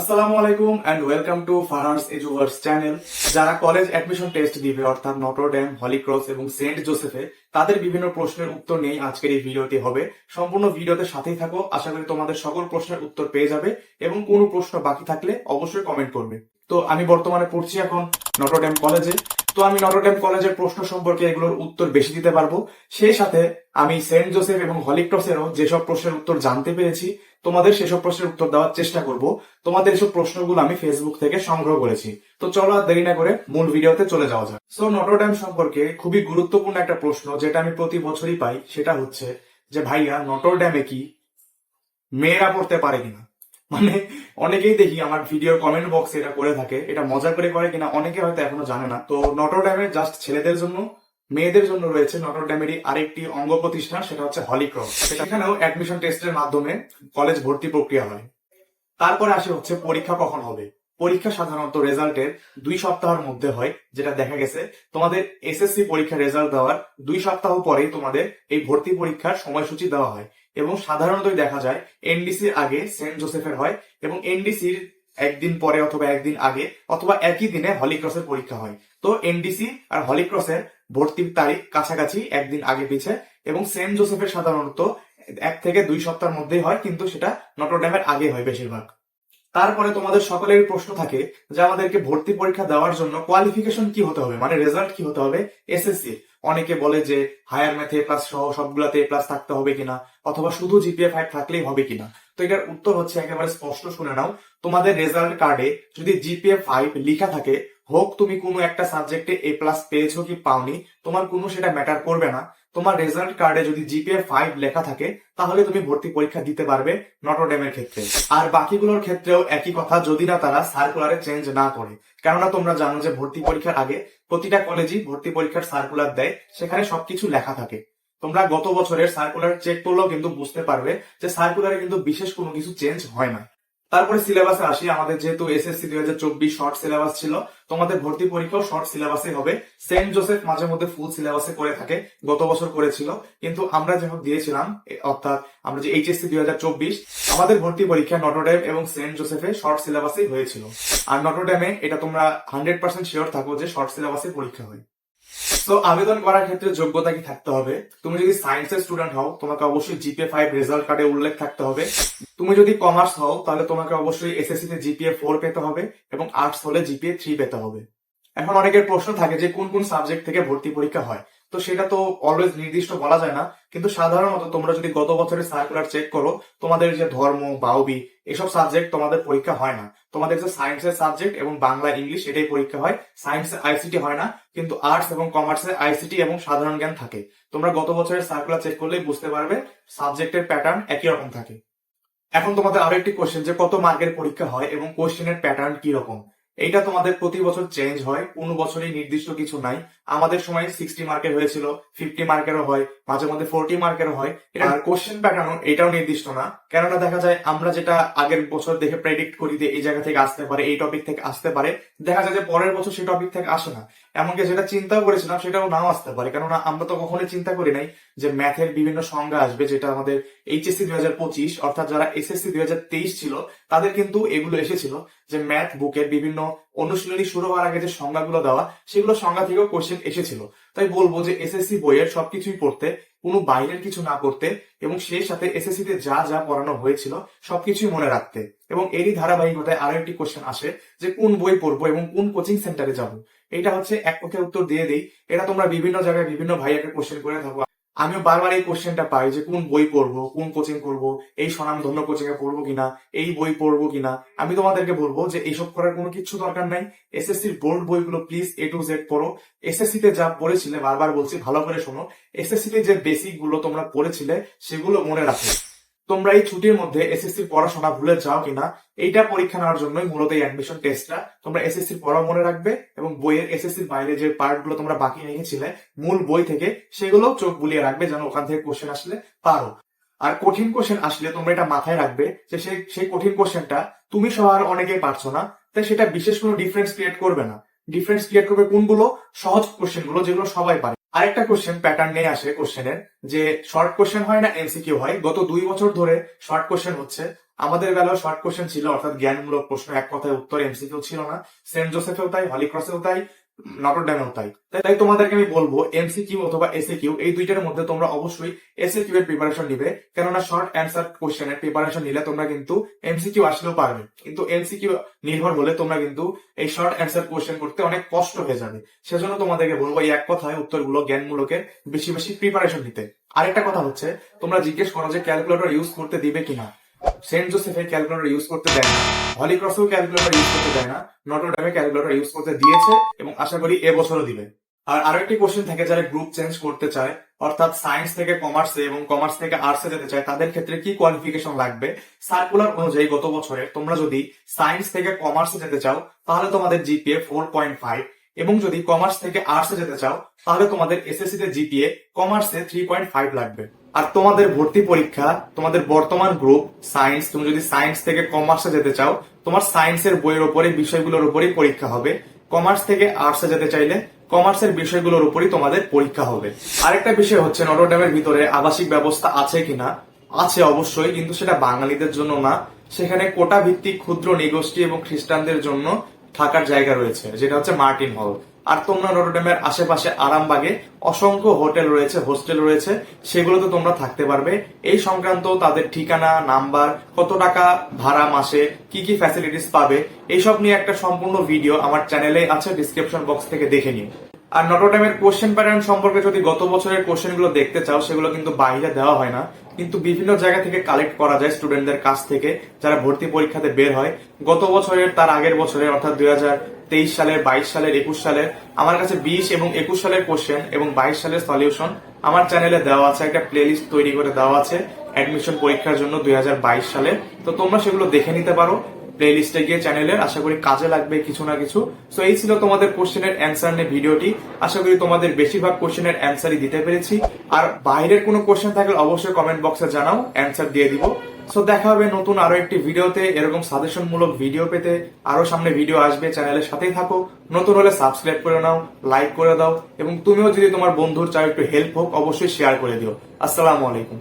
আসসালামু আলাইকুম and welcome to ফারার্স এজুভার্স চ্যানেল যারা কলেজ অ্যাডমিশন টেস্ট দিবে, অর্থাৎ নটরডেম হলিক্রস এবং সেন্ট জোসেফে তাদের বিভিন্ন প্রশ্নের উত্তর নেই আজকের এই ভিডিওটি হবে। সম্পূর্ণ ভিডিওতে সাথেই থাকো, আশা করি তোমাদের সকল প্রশ্নের উত্তর পেয়ে যাবে এবং কোনো প্রশ্ন বাকি থাকলে অবশ্যই কমেন্ট করবে। তো আমি বর্তমানে পড়ছি এখন নটরডেম কলেজে তো আমি নটরডেম কলেজের প্রশ্ন সম্পর্কে এগুলোর উত্তর বেশি দিতে পারব। সেই সাথে আমি সেন্ট জোসেফ এবং হলিক্রসেরও যেসব প্রশ্নের উত্তর জানতে পেরেছি, তোমাদের সেসব প্রশ্নের উত্তর দেওয়ার চেষ্টা করব। তোমাদের এসব প্রশ্নগুলো আমি ফেসবুক থেকে সংগ্রহ করেছি। তো চলো আর দেরি না করে মূল ভিডিওতে চলে যাওয়া যাক। সো নটরডেম সম্পর্কে খুবই গুরুত্বপূর্ণ একটা প্রশ্ন যেটা আমি প্রতি বছরই পাই, সেটা হচ্ছে যে, ভাইয়া নটরডেমে কি মেয়েরা পড়তে পারে কিনা? মানে অনেকেই দেখি আমার ভিডিওর কমেন্ট বক্সে এটা করে থাকে, এটা মজা করে করে কিনা অনেকে হয়তো এখনও জানে না। তো নটরডেমে জাস্ট ছেলেদের জন্য, মেয়েদের জন্য রয়েছে নটরডেমেরই আরেকটি অঙ্গ প্রতিষ্ঠান, সেটা হচ্ছে হলিক্রস সেখানেও অ্যাডমিশন টেস্টের মাধ্যমে কলেজ ভর্তি প্রক্রিয়া হয়। তারপরে আসে হচ্ছে পরীক্ষা কখন হবে। পরীক্ষা সাধারণত রেজাল্টের দুই সপ্তাহের মধ্যে হয়, যেটা দেখা গেছে। তোমাদের এসএসসি পরীক্ষার রেজাল্ট দেওয়ার দুই সপ্তাহ পরেই তোমাদের এই ভর্তি পরীক্ষার সময়সূচি দেওয়া হয়। এবং সাধারণতই দেখা যায় এনডিসির আগে সেন্ট জোসেফের হয় এবং এনডিসির একদিন পরে অথবা একদিন আগে অথবা একই দিনে হলিক্রসের পরীক্ষা হয়। তো এনডিসি আর হলিক্রসের ভর্তির তারিখ কাছাকাছি একদিন আগে পিছে এবং সেন্ট জোসেফের সাধারণত এক থেকে দুই সপ্তাহের মধ্যেই হয়, কিন্তু সেটা নটরডেমের আগে হয় বেশিরভাগ। তারপরে তোমাদের সকলের প্রশ্ন থাকে যে আমাদেরকে ভর্তি পরীক্ষা দেওয়ার জন্য কোয়ালিফিকেশন কি হতে হবে? মানে রেজাল্ট কি হতে হবে? এসএসসি অনেকে বলে যে হায়ার ম্যাথে প্লাস সহ সবগুলাতে প্লাস থাকতে হবে কিনা, অথবা শুধু জিপিএ ফাইভ থাকলেই হবে কিনা। তো এটার উত্তর হচ্ছে একেবারে স্পষ্ট শুনে নাও। তোমাদের রেজাল্ট কার্ডে যদি জিপিএ ফাইভ লেখা থাকে, হোক তুমি কোনো একটা সাবজেক্টে এ প্লাস পেয়েছ কি পাওনি, তোমার কোনো সেটা ম্যাটার করবে না। তোমার রেজাল্ট কার্ডে যদি জিপিএ ফাইভ লেখা থাকে, তাহলে তুমি ভর্তি পরীক্ষা দিতে পারবে নটরডেমের ক্ষেত্রে। আর বাকিগুলোর ক্ষেত্রেও একই কথা, যদি না তারা সার্কুলারে চেঞ্জ না করে। কেননা তোমরা জানো যে ভর্তি পরীক্ষার আগে প্রতিটা কলেজই ভর্তি পরীক্ষার সার্কুলার দেয়, সেখানে সবকিছু লেখা থাকে। তোমরা গত বছরের সার্কুলার চেক করলেও কিন্তু বুঝতে পারবে যে সার্কুলারে কিন্তু বিশেষ কোনো কিছু চেঞ্জ হয় না। তারপরে সিলেবাসে আসি, আমাদের যেহেতু এসএসসি দুই হাজার চব্বিশ শর্ট সিলেবাস ছিল তোমাদের ভর্তি পরীক্ষাও শর্ট সিলেবাসে হবে। সেন্ট জোসেফ মাঝে মধ্যে ফুল সিলেবাসে করে থাকে, গত বছর করেছিল। কিন্তু আমরা যখন দিয়েছিলাম অর্থাৎ আমরা যে এইচএসসি দুই হাজার চব্বিশ, আমাদের ভর্তি পরীক্ষা নটরডেম এবং সেন্ট জোসেফে শর্ট সিলেবাসেই হয়েছিল। আর নটরডেমে এটা তোমরা হান্ড্রেড পার্সেন্ট শিওর থাকো যে শর্ট সিলেবাসে পরীক্ষা হয়। তো আবেদন করার ক্ষেত্রে যোগ্যতা কি থাকতে হবে? তুমি যদি সায়েন্সের স্টুডেন্ট হও, তোমাকে অবশ্যই জিপিএ ফাইভ রেজাল্ট কার্ডে উল্লেখ থাকতে হবে। তুমি যদি কমার্স হও, তাহলে তোমাকে অবশ্যই এসএসসি তে জিপিএ ফোর পেতে হবে এবং আর্টস হলে জিপিএ থ্রি পেতে হবে। এখন অনেকের প্রশ্ন থাকে যে কোন কোন সাবজেক্ট থেকে ভর্তি পরীক্ষা হয়? তো সেটা তো অলওয়েজ নির্দিষ্ট বলা যায় না। কিন্তু সাধারণত তোমরা যদি গত বছরের সার্কুলার চেক করো, তোমাদের যে ধর্ম, বাউবি, এসব সাবজেক্ট তোমাদের পরীক্ষা হয় না। তোমাদের যে সায়েন্সের সাবজেক্ট এবং বাংলা ইংলিশ এটাই পরীক্ষা হয়। সায়েন্সে আইসিটি হয় না, কিন্তু আর্টস এবং কমার্সে আইসিটি এবং সাধারণ জ্ঞান থাকে। তোমরা গত বছরের সার্কুলার চেক করলেই বুঝতে পারবে সাবজেক্টের প্যাটার্ন একই রকম থাকে। এখন তোমাদের আরও একটি কোশ্চেন যে কত মার্কের পরীক্ষা হয় এবং কোশ্চেনের প্যাটার্ন কি রকম এইটা তোমাদের প্রতি বছর চেঞ্জ হয়, কোনো বছরই নির্দিষ্ট কিছু নাই। আমাদের সময় সিক্সটি মার্কের হয়েছিল ফিফটি মার্কেরও হয় মাঝে মধ্যে ফোরটি মার্কেরও হয়। আর কোশ্চেন প্যাটার্ন এটাও নির্দিষ্ট না। কেননা দেখা যায় আমরা যেটা আগের বছর দেখে প্রেডিক্ট করি যে এই জায়গা থেকে আসতে পারে এই টপিক থেকে আসতে পারে দেখা যায় যে পরের বছর সেই টপিক থেকে আসে না। এমনকি যেটা চিন্তাও করেছিলাম সেটাও নাও আসতে পারে কেননা আমরা তো কখনোই চিন্তা করি নাই যে ম্যাথের বিভিন্ন সংজ্ঞা আসবে যেটা আমাদের এইচএসসি দুই হাজার পঁচিশ অর্থাৎ যারা এসএসসি দুই হাজার তেইশ ছিল তাদের কিন্তু এগুলো এসেছিল যে ম্যাথ বুকের বিভিন্ন অনুশীলনী শুরু হওয়ার আগে যে সংজ্ঞাগুলো দেওয়া, সেগুলো সংজ্ঞা থেকেও কোশ্চেন এসেছিল। তাই বলব যে এসএসসি বইয়ের সবকিছুই পড়তে, কোনো বাইরের কিছু না করতে এবং সেই সাথে এসএসসি তে যা যা পড়ানো হয়েছিল সবকিছুই মনে রাখতে। এবং এরই ধারাবাহিকতায় আরও একটি কোশ্চেন আসে যে কোন বই পড়ব এবং কোন কোচিং সেন্টারে যাব। এটা হচ্ছে এক পক্ষে উত্তর দিয়ে দিই। এটা তোমরা বিভিন্ন জায়গায় বিভিন্ন ভাইয়াকে কোশ্চেন করে থাকো। আমিও বারবার এই কোশ্চেনটা পাই যে কোন বই পড়ব, কোন কোচিং করব, এই স্বনামধন্য কোচিং এ পড়ব কিনা, এই বই পড়ব কিনা, আমি তোমাদেরকে বলব যে এইসব করার কোনো কিছু দরকার নাই। এস এসএসসির বোর্ড বইগুলো প্লিজ এ টু জেড পড়ো। এসএসসি তে যা পড়েছিলে বারবার বলছি, ভালো করে শোনো। এসএসসি তে যে বেসিকগুলো তোমরা পড়েছিলে, সেগুলো মনে রাখো। তোমরা এই ছুটির মধ্যে এসএসসি পড়াশোনা ভুলে যাও কিনা, এইটা পরীক্ষা নেওয়ার জন্যই মূলত এই অ্যাডমিশন টেস্টটা তোমরা এসএসসি পড়াও মনে রাখবে এবং বইয়ের এসএসসির বাইরে যে পার্টগুলো তোমরা বাকি রেখেছিলে, মূল বই থেকে সেগুলো চোখ বুলিয়ে রাখবে যেন ওখান থেকে কোশ্চেন আসলে পারো। আর কঠিন কোশ্চেন আসলে তোমরা এটা মাথায় রাখবে যে সেই সেই কঠিন কোশ্চেনটা তুমি সহ আর অনেকেই পারছ না, তাই সেটা বিশেষ কোনো ডিফারেন্স ক্রিয়েট করবে না। ডিফারেন্স ক্রিয়েট করবে কোনগুলো? সহজ কোশ্চেনগুলো যেগুলো সবাই পারে। আরেকটা কোশ্চেন প্যাটার্ন নিয়ে আসে কোশ্চেনের যে শর্ট কোশ্চেন হয় না এমসিকিউ হয়। গত দুই বছর ধরে শর্ট কোশ্চেন হচ্ছে। আমাদের বেলাও শর্ট কোশ্চেন ছিল, অর্থাৎ জ্ঞানমূলক প্রশ্ন, এক কথায় উত্তর এমসিকিউ ছিল না সেন্ট জোসেফেও তাই হলিক্রসেও তাই তাই। তাই তোমাদেরকে আমি বলব এমসিকিউ অথবা এই দুইটার মধ্যে তোমরা অবশ্যই এর প্রিপারেশন নিবে, কেননা শর্ট অ্যান্সার প্রিপারেশন নিলে তোমরা কিন্তু এমসিকিউ আসলেও পারবে। কিন্তু এমসিকিউ নির্ভর হলে তোমরা কিন্তু এই শর্ট অ্যান্সার করতে অনেক কষ্ট হয়ে যাবে। সেজন্য তোমাদেরকে বলব, এই এক কথায় উত্তরগুলো জ্ঞানমূলকের বেশি বেশি প্রিপারেশন নিতে। আরেকটা কথা হচ্ছে, তোমরা জিজ্ঞেস করো যে ক্যালকুলেটর ইউজ করতে দিবে কিনা। সেন্ট জোসেফে ক্যালকুলেটর ইউজ করতে দেয় না। হলিক্রসেও ক্যালকুলেটর ইউজ করতে দেয় না। নটরডেমে ক্যালকুলেটর ইউজ করতে দিয়েছে এবং আশা করি এবছরও দিবে। আর আরও একটি কোশ্চেন থাকে যারা গ্রুপ চেঞ্জ করতে চায়, অর্থাৎ সায়েন্স থেকে কমার্সে এবং কমার্স থেকে আর্টসে যেতে চায়, তাদের ক্ষেত্রে কি কোয়ালিফিকেশন লাগবে? সার্কুলার অনুযায়ী গত বছরে তোমরা যদি সায়েন্স থেকে কমার্সে যেতে চাও, তাহলে তোমাদের জিপিএ ফোর পয়েন্ট ফাইভ এবং যদি কমার্স থেকে আর্টসে যেতে চাও, তাহলে তোমাদের এসএসসি তে জিপিএ কমার্সে থ্রি পয়েন্ট ফাইভ লাগবে। আর তোমাদের ভর্তি পরীক্ষা, তোমাদের বর্তমান গ্রুপ সায়েন্স তুমি যদি সায়েন্স থেকে কমার্সে যেতে চাও, তোমার সায়েন্সের বইয়ের উপরে, বিষয়গুলোর উপরেই পরীক্ষা হবে। কমার্স থেকে আর্টসে যেতে চাইলে কমার্সের বিষয়গুলোর উপরই তোমাদের পরীক্ষা হবে। আরেকটা বিষয় হচ্ছে নটরডেমের ভিতরে আবাসিক ব্যবস্থা আছে কিনা? আছে অবশ্যই, কিন্তু সেটা বাঙালিদের জন্য না। সেখানে কোটা ভিত্তিক ক্ষুদ্র নিগোষ্ঠী এবং খ্রিস্টানদের জন্য থাকার জায়গা রয়েছে, যেটা হচ্ছে মার্টিন হল। আর তোমরা নটরডেমের আশেপাশে আরামবাগে অসংখ্য হোটেল রয়েছে, হোস্টেল রয়েছে, সেগুলোতে তোমরা থাকতে পারবে। এই সংক্রান্ত তাদের ঠিকানা, নাম্বার, কত টাকা ভাড়া মাসে, কি কি ফ্যাসিলিটিস পাবে, এইসব নিয়ে একটা সম্পূর্ণ ভিডিও আমার চ্যানেলে আছে ডিসক্রিপশন বক্স থেকে দেখে নিও আর নটরডেমের কোশ্চেন প্যাটার্ন সম্পর্কে যদি গত বছরের কোশ্চেনগুলো দেখতে চাও, সেগুলো কিন্তু বাইরে দেওয়া হয় না। কিন্তু বিভিন্ন জায়গা থেকে কালেক্ট করা যায় স্টুডেন্টদের কাছ থেকে, যারা ভর্তি পরীক্ষাতে বের হয়। গত বছরের, তার আগের বছরের, অর্থাৎ দুই হাজার তেইশ সালের, বাইশ সালের, একুশ সালের, আমার কাছে বিশ এবং একুশ সালের কোশ্চেন এবং বাইশ সালের সলিউশন আমার চ্যানেলে দেওয়া আছে, একটা প্লেলিস্ট তৈরি করে দেওয়া আছে অ্যাডমিশন পরীক্ষার জন্য দুই হাজার বাইশ সালে। তো তোমরা সেগুলো দেখে নিতে পারো প্লে লিস্টে গিয়ে চ্যানেলের আশা করি কাজে লাগবে কিছু না কিছু। সো এই ছিল তোমাদের কোশ্চেনের অ্যান্সার নিয়ে ভিডিওটি। আশা করি তোমাদের বেশিরভাগ কোশ্চেনের অ্যান্সারই দিতে পেরেছি। আর বাইরের কোনো কোশ্চেন থাকলে অবশ্যই কমেন্ট বক্সে জানাও অ্যান্সার দিয়ে দিব। সো দেখা হবে নতুন আরও একটি ভিডিওতে। এরকম সাজেশন মূলক ভিডিও পেতে আরও সামনে ভিডিও আসবে। চ্যানেলের সাথেই থাকো। নতুন হলে সাবস্ক্রাইব করে নাও লাইক করে দাও, এবং তুমিও যদি তোমার বন্ধুর চাও একটু হেল্প হোক, অবশ্যই শেয়ার করে দিও। আসসালামু আলাইকুম।